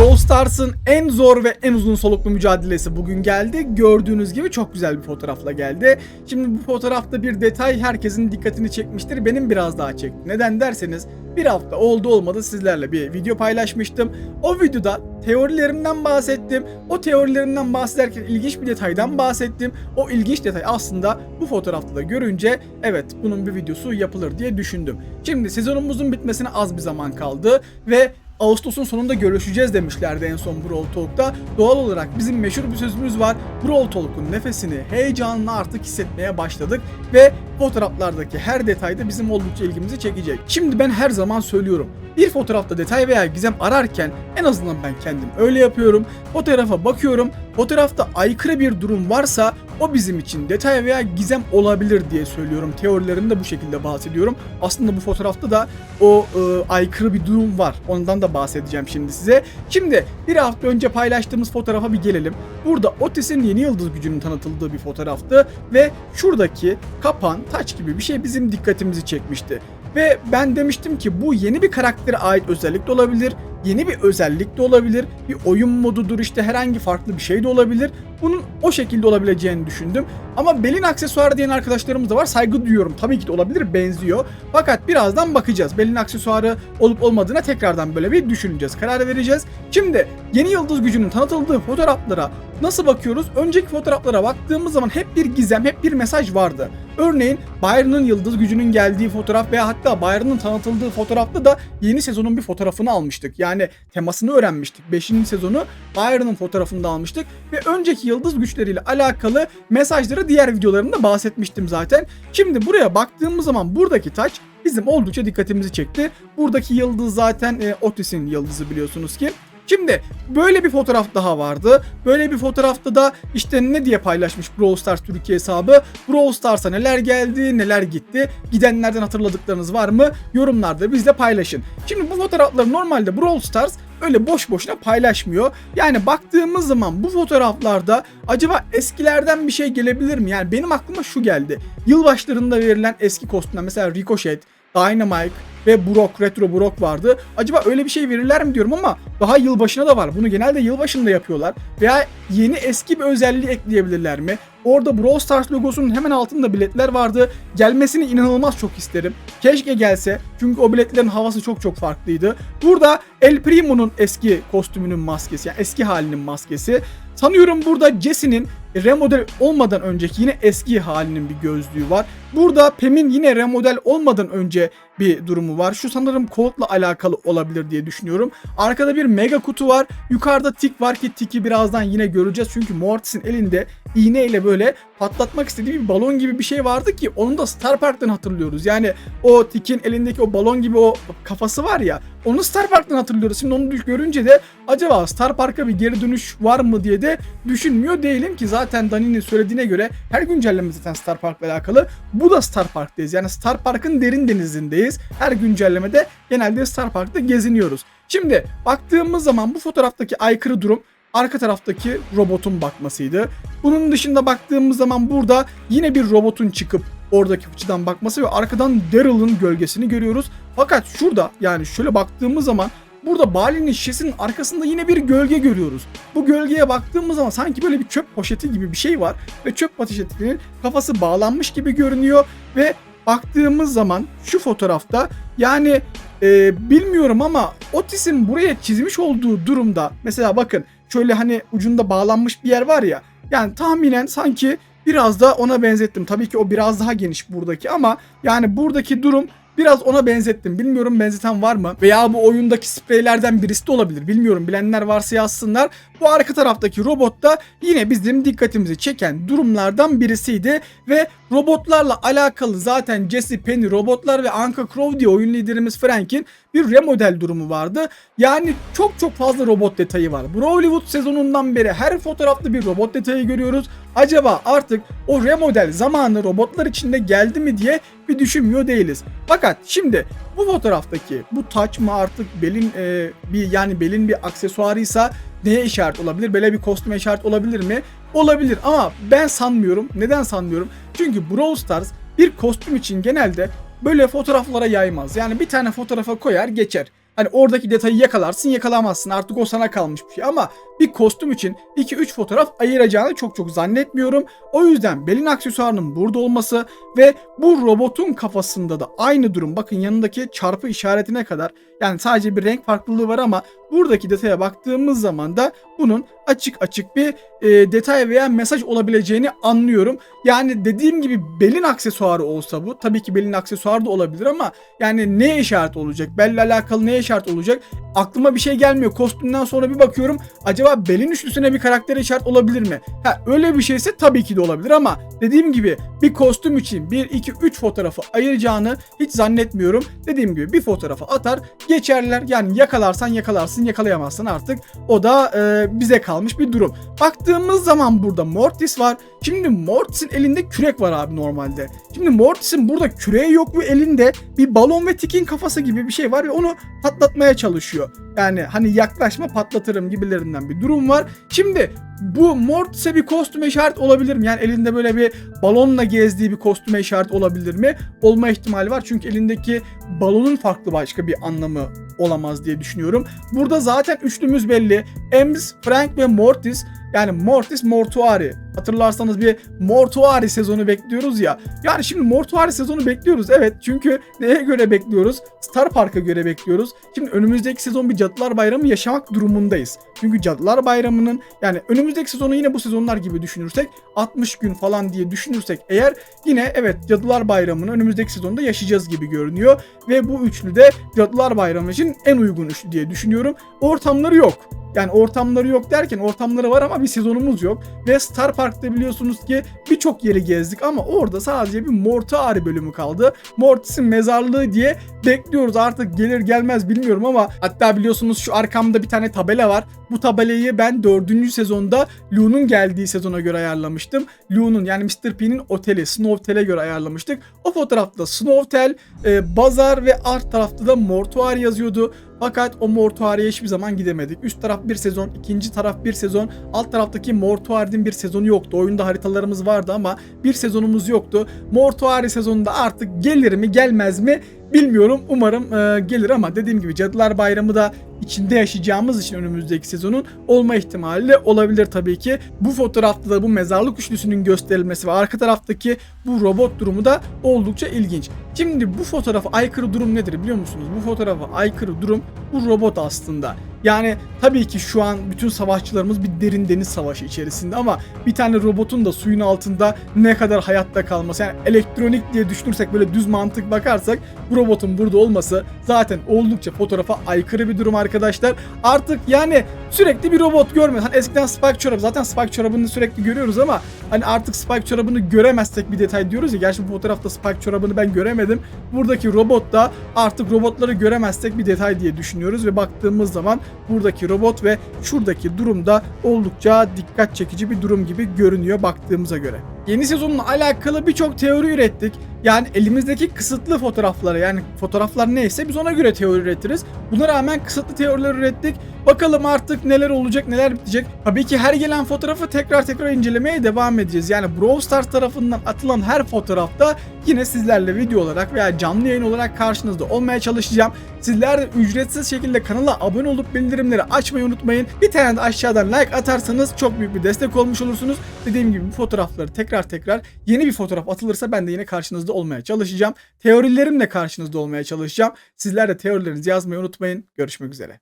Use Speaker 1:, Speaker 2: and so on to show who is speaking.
Speaker 1: Brawl Stars'ın en zor ve en uzun soluklu mücadelesi bugün geldi. Gördüğünüz gibi çok güzel bir fotoğrafla geldi. Şimdi bu fotoğrafta bir detay herkesin dikkatini çekmiştir. Benim biraz daha çekti. Neden derseniz bir hafta oldu olmadı sizlerle bir video paylaşmıştım. O videoda teorilerimden bahsettim. O teorilerimden bahsederken ilginç bir detaydan bahsettim. O ilginç detay aslında bu fotoğrafta da görünce evet bunun bir videosu yapılır diye düşündüm. Şimdi sezonumuzun bitmesine az bir zaman kaldı ve Ağustos'un sonunda görüşeceğiz demişlerdi en son Brawl Talk'ta. Doğal olarak bizim meşhur bir sözümüz var. Brawl Talk'un nefesini, heyecanını artık hissetmeye başladık ve fotoğraflardaki her detayda bizim oldukça ilgimizi çekecek. Şimdi ben her zaman söylüyorum. Bir fotoğrafta detay veya gizem ararken en azından ben kendim öyle yapıyorum. Fotoğrafa bakıyorum. Fotoğrafta aykırı bir durum varsa o bizim için detay veya gizem olabilir diye söylüyorum. Teorilerimde bu şekilde bahsediyorum. Aslında bu fotoğrafta da o e, aykırı bir durum var. Ondan da bahsedeceğim şimdi size. Şimdi bir hafta önce paylaştığımız fotoğrafa bir gelelim. Burada Otis'in yeni yıldız gücünün tanıtıldığı bir fotoğraftı ve şuradaki kapan, taç gibi bir şey bizim dikkatimizi çekmişti. Ve ben demiştim ki bu yeni bir karaktere ait özellik de olabilir, yeni bir özellik de olabilir, bir oyun modudur işte herhangi farklı bir şey de olabilir. Bunun o şekilde olabileceğini düşündüm. Ama belin aksesuarı diyen arkadaşlarımız da var. Saygı duyuyorum. Tabii ki de olabilir, benziyor. Fakat birazdan bakacağız. Belin aksesuarı olup olmadığına tekrardan böyle bir düşüneceğiz. Karar vereceğiz. Şimdi yeni yıldız gücünün tanıtıldığı fotoğraflara nasıl bakıyoruz? Önceki fotoğraflara baktığımız zaman hep bir gizem, hep bir mesaj vardı. Örneğin Byron'ın yıldız gücünün geldiği fotoğraf veya hatta Byron'ın tanıtıldığı fotoğrafta da yeni sezonun bir fotoğrafını almıştık. Yani temasını öğrenmiştik. 5. sezonu Byron'ın fotoğrafını almıştık ve önceki yıldız güçleriyle alakalı mesajları diğer videolarımda bahsetmiştim zaten. Şimdi buraya baktığımız zaman buradaki taç bizim oldukça dikkatimizi çekti. Buradaki yıldız zaten e, Otis'in yıldızı biliyorsunuz ki. Şimdi böyle bir fotoğraf daha vardı. Böyle bir fotoğrafta da işte ne diye paylaşmış Brawl Stars Türkiye hesabı. Brawl Stars'a neler geldi, neler gitti. Gidenlerden hatırladıklarınız var mı? Yorumlarda bizle paylaşın. Şimdi bu fotoğrafları normalde Brawl Stars öyle boş boşuna paylaşmıyor. Yani baktığımız zaman bu fotoğraflarda acaba eskilerden bir şey gelebilir mi? Yani benim aklıma şu geldi. Yılbaşlarında verilen eski kostümler mesela Ricochet, Dynamite ve Brock, Retro Brock vardı. Acaba öyle bir şey verirler mi diyorum ama daha yılbaşına da var. Bunu genelde yılbaşında yapıyorlar. Veya yeni eski bir özelliği ekleyebilirler mi? Orada Brawl Stars logosunun hemen altında biletler vardı. Gelmesini inanılmaz çok isterim. Keşke gelse. Çünkü o biletlerin havası çok çok farklıydı. Burada El Primo'nun eski kostümünün maskesi. Yani eski halinin maskesi. Sanıyorum burada Jesse'nin remodel olmadan önceki yine eski halinin bir gözlüğü var. Burada Pam'in yine remodel olmadan önce bir durumu var. Şu sanırım Colt'la alakalı olabilir diye düşünüyorum. Arkada bir mega kutu var. Yukarıda tik var ki tiki birazdan yine göreceğiz. Çünkü Mortis'in elinde iğneyle böyle patlatmak istediği bir balon gibi bir şey vardı ki onu da Star Park'tan hatırlıyoruz. Yani o tikin elindeki o balon gibi o kafası var ya onu Star Park'tan hatırlıyoruz. Şimdi onu görünce de acaba Star Park'a bir geri dönüş var mı diye de düşünmüyor değilim ki zaten Dani'nin söylediğine göre her güncelleme zaten Star Park'la alakalı. Bu da Star Park'tayız. Yani Star Park'ın derin denizindeyiz. Her güncellemede genelde Star Park'ta geziniyoruz. Şimdi baktığımız zaman bu fotoğraftaki aykırı durum arka taraftaki robotun bakmasıydı. Bunun dışında baktığımız zaman burada yine bir robotun çıkıp oradaki açıdan bakması ve arkadan Daryl'ın gölgesini görüyoruz. Fakat şurada yani şöyle baktığımız zaman burada Bali'nin şişesinin arkasında yine bir gölge görüyoruz. Bu gölgeye baktığımız zaman sanki böyle bir çöp poşeti gibi bir şey var ve çöp poşetinin kafası bağlanmış gibi görünüyor ve baktığımız zaman şu fotoğrafta yani e, bilmiyorum ama Otis'in buraya çizmiş olduğu durumda mesela bakın şöyle hani ucunda bağlanmış bir yer var ya yani tahminen sanki biraz da ona benzettim. Tabii ki o biraz daha geniş buradaki ama yani buradaki durum biraz ona benzettim. Bilmiyorum benzeten var mı? Veya bu oyundaki spreylerden birisi de olabilir. Bilmiyorum bilenler varsa yazsınlar. Bu arka taraftaki robot da yine bizim dikkatimizi çeken durumlardan birisiydi ve robotlarla alakalı zaten Jesse Penny robotlar ve Anka Crow diye oyun liderimiz Frank'in bir remodel durumu vardı. Yani çok çok fazla robot detayı var. Brawleywood sezonundan beri her fotoğrafta bir robot detayı görüyoruz. Acaba artık o remodel zamanı robotlar içinde geldi mi diye bir düşünmüyor değiliz. Fakat şimdi bu fotoğraftaki bu taç mı artık belin e, bir yani belin bir aksesuarıysa neye işaret olabilir? Böyle bir kostüme işaret olabilir mi? Olabilir ama ben sanmıyorum. Neden sanmıyorum? Çünkü Brawl Stars bir kostüm için genelde böyle fotoğraflara yaymaz. Yani bir tane fotoğrafa koyar geçer. Hani oradaki detayı yakalarsın yakalamazsın artık o sana kalmış bir şey ama bir kostüm için 2-3 fotoğraf ayıracağını çok çok zannetmiyorum. O yüzden belin aksesuarının burada olması ve bu robotun kafasında da aynı durum. Bakın yanındaki çarpı işaretine kadar yani sadece bir renk farklılığı var ama buradaki detaya baktığımız zaman da bunun açık açık bir e, detay veya mesaj olabileceğini anlıyorum. Yani dediğim gibi belin aksesuarı olsa bu tabii ki belin aksesuarı da olabilir ama yani ne işaret olacak? Belle alakalı ne işaret olacak? Aklıma bir şey gelmiyor. Kostümden sonra bir bakıyorum acaba belin üçlüsüne bir karakter işaret olabilir mi? Ha öyle bir şeyse tabii ki de olabilir ama dediğim gibi bir kostüm için 1 2 3 fotoğrafı ayıracağını hiç zannetmiyorum. Dediğim gibi bir fotoğrafı atar geçerler. Yani yakalarsan yakalarsın yakalayamazsın artık. O da e, bize kalmış bir durum. Baktığımız zaman burada Mortis var. Şimdi Mortis'in elinde kürek var abi normalde. Şimdi Mortis'in burada küreği yok ve elinde bir balon ve tikin kafası gibi bir şey var ve onu patlatmaya çalışıyor. Yani hani yaklaşma patlatırım gibilerinden bir durum var. Şimdi bu Mortis'e bir kostüm işaret olabilir mi? Yani elinde böyle bir balonla gezdiği bir kostüme işaret olabilir mi? Olma ihtimali var. Çünkü elindeki balonun farklı başka bir anlamı olamaz diye düşünüyorum. Burada zaten üçlümüz belli. Ems, Frank ve Mortis. Yani Mortis Mortuari. Hatırlarsanız bir Mortuari sezonu bekliyoruz ya. Yani şimdi Mortuari sezonu bekliyoruz evet. Çünkü neye göre bekliyoruz? Star Park'a göre bekliyoruz. Şimdi önümüzdeki sezon bir Cadılar Bayramı yaşamak durumundayız. Çünkü Cadılar Bayramı'nın yani önümüzdeki sezonu yine bu sezonlar gibi düşünürsek 60 gün falan diye düşünürsek eğer yine evet Cadılar Bayramı'nı önümüzdeki sezonda yaşayacağız gibi görünüyor. Ve bu üçlü de Cadılar Bayramı için en uygun üçlü diye düşünüyorum. Ortamları yok. Yani ortamları yok derken ortamları var ama bir sezonumuz yok. Ve Star Park'ta biliyorsunuz ki birçok yeri gezdik ama orada sadece bir Mortuari bölümü kaldı. Mortis'in mezarlığı diye bekliyoruz artık gelir gelmez bilmiyorum ama hatta biliyorsunuz şu arkamda bir tane tabela var. Bu tabelayı ben 4. sezonda Lu'nun geldiği sezona göre ayarlamıştım. Lu'nun yani Mr. P'nin oteli Snowtel'e göre ayarlamıştık. O fotoğrafta Snowtel, e, Bazar ve art tarafta da Mortuari yazıyordu. Fakat o mortuariye hiçbir zaman gidemedik. Üst taraf bir sezon, ikinci taraf bir sezon. Alt taraftaki mortuarinin bir sezonu yoktu. Oyunda haritalarımız vardı ama bir sezonumuz yoktu. Mortuari sezonunda artık gelir mi gelmez mi bilmiyorum. Umarım e, gelir ama dediğim gibi Cadılar Bayramı da içinde yaşayacağımız için önümüzdeki sezonun olma ihtimali de olabilir tabii ki. Bu fotoğrafta da bu mezarlık üçlüsünün gösterilmesi ve arka taraftaki bu robot durumu da oldukça ilginç. Şimdi bu fotoğrafa aykırı durum nedir biliyor musunuz? Bu fotoğrafa aykırı durum bu robot aslında. Yani tabii ki şu an bütün savaşçılarımız bir derin deniz savaşı içerisinde ama bir tane robotun da suyun altında ne kadar hayatta kalması yani elektronik diye düşünürsek böyle düz mantık bakarsak bu robotun burada olması zaten oldukça fotoğrafa aykırı bir durum arkadaşlar. Artık yani sürekli bir robot görmüyoruz. Hani eskiden Spike çorabı zaten Spike çorabını sürekli görüyoruz ama hani artık Spike çorabını göremezsek bir detay diyoruz ya. Gerçi bu fotoğrafta Spike çorabını ben göremedim. Buradaki robot da artık robotları göremezsek bir detay diye düşünüyoruz ve baktığımız zaman buradaki robot ve şuradaki durumda oldukça dikkat çekici bir durum gibi görünüyor baktığımıza göre. Yeni sezonla alakalı birçok teori ürettik. Yani elimizdeki kısıtlı fotoğraflara yani fotoğraflar neyse biz ona göre teori üretiriz. Buna rağmen kısıtlı teoriler ürettik. Bakalım artık neler olacak neler bitecek. Tabii ki her gelen fotoğrafı tekrar tekrar incelemeye devam edeceğiz. Yani Brawl Stars tarafından atılan her fotoğrafta yine sizlerle video olarak veya canlı yayın olarak karşınızda olmaya çalışacağım. Sizler de ücretsiz şekilde kanala abone olup bildirimleri açmayı unutmayın. Bir tane de aşağıdan like atarsanız çok büyük bir destek olmuş olursunuz. Dediğim gibi bu fotoğrafları tekrar tekrar yeni bir fotoğraf atılırsa ben de yine karşınızda olmaya çalışacağım. Teorilerimle karşınızda olmaya çalışacağım. Sizler de teorilerinizi yazmayı unutmayın. Görüşmek üzere.